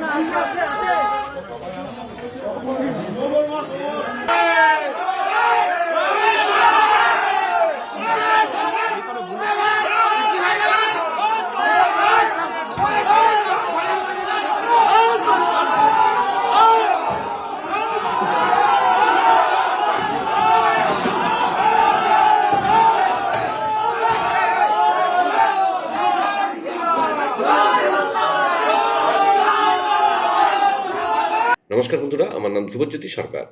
呢？是是 নমস্কার বন্ধুরা, আমার নাম ধ্রুবজ্যোতি সরকার।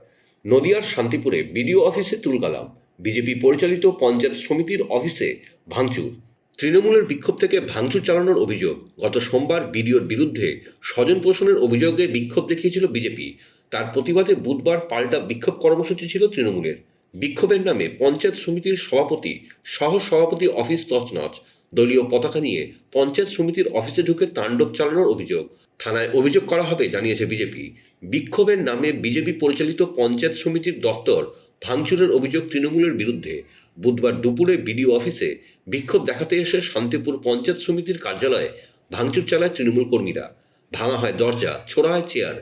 নদিয়ার শান্তিপুরে বিডিও অফিসে তুলকালাম বিজেপি পরিচালিত পঞ্চায়েত সমিতির অফিসে ভাঙচুর। তৃণমূলের বিক্ষোভ থেকে ভাঙচুর চালানোর অভিযোগ। গত সোমবার বিডিওর বিরুদ্ধে স্বজন পোষণের অভিযোগে বিক্ষোভ দেখিয়েছিল বিজেপি। তার প্রতিবাদে বুধবার পাল্টা বিক্ষোভ কর্মসূচি ছিল তৃণমূলের। বিক্ষোভের নামে পঞ্চায়েত সমিতির সভাপতি সহ সভাপতি অফিস তছনছ। দলীয় পতাকা নিয়ে পঞ্চায়েত সমিতির অফিসে ঢুকে তাণ্ডব চালানোর অভিযোগ। থানায় অভিযোগ করা হবে, জানিয়েছে বিজেপি। বিক্ষোভের নামে বিজেপি পরিচালিত পঞ্চায়েত সমিতির দপ্তর ভাঙচুরের অভিযোগ তৃণমূলের বিরুদ্ধে। বুধবার দুপুরে বিডিও অফিসে বিক্ষোভ দেখাতে এসে শান্তিপুর পঞ্চায়েত সমিতির কার্যালয়ে ভাঙচুর চালায় তৃণমূল কর্মীরা। ভাঙা হয় দরজা, ছোড়া হয় চেয়ার।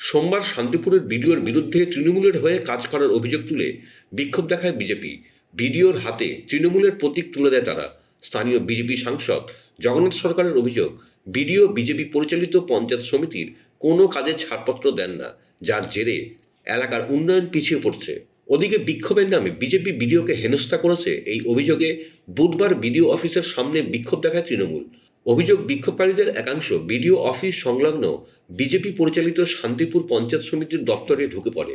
সোমবার শান্তিপুরের বিডিওর বিরুদ্ধে তৃণমূলের হয়ে কাজ করার অভিযোগ তুলে বিক্ষোভ দেখায় বিজেপি। বিডিওর হাতে তৃণমূলের প্রতীক তুলে দেয় তারা। স্থানীয় বিজেপি সাংসদ জগন্নাথ সরকারের অভিযোগ, বিডিও বিজেপি পরিচালিত পঞ্চায়েত সমিতির কোনো কাজে ছাড়পত্র দেন না, যার জেরে এলাকার উন্নয়ন পিছিয়ে পড়ছে। ওদিকে বিক্ষোভের নামে বিজেপি বিডিওকে হেনস্থা করেছে এই অভিযোগে বুধবার বিডিও অফিসের সামনে বিক্ষোভ দেখায় তৃণমূল। অভিযোগ বিক্ষোভকারীদের একাংশ বিডিও অফিস সংলগ্ন বিজেপি পরিচালিত শান্তিপুর পঞ্চায়েত সমিতির দপ্তরে ঢুকে পড়ে।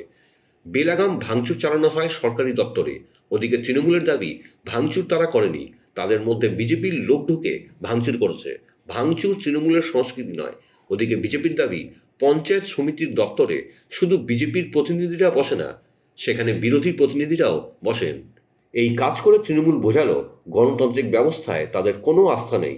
বেলাগাম ভাঙচুর চালানো হয় সরকারি দপ্তরে। ওদিকে তৃণমূলের দাবি, ভাঙচুর তারা করেনি। তাদের মধ্যে বিজেপির লোক ঢুকে ভাঙচুর করেছে। ভাঙচুর তৃণমূলের সংস্কৃতি নয়। ওদিকে বিজেপির দাবি, পঞ্চায়েত সমিতির দপ্তরে শুধু বিজেপির প্রতিনিধিরা বসে না, সেখানে বিরোধী প্রতিনিধিরাও বসেন। এই কাজ করে তৃণমূল বোঝালো, গণতান্ত্রিক ব্যবস্থায় তাদের কোনো আস্থা নেই।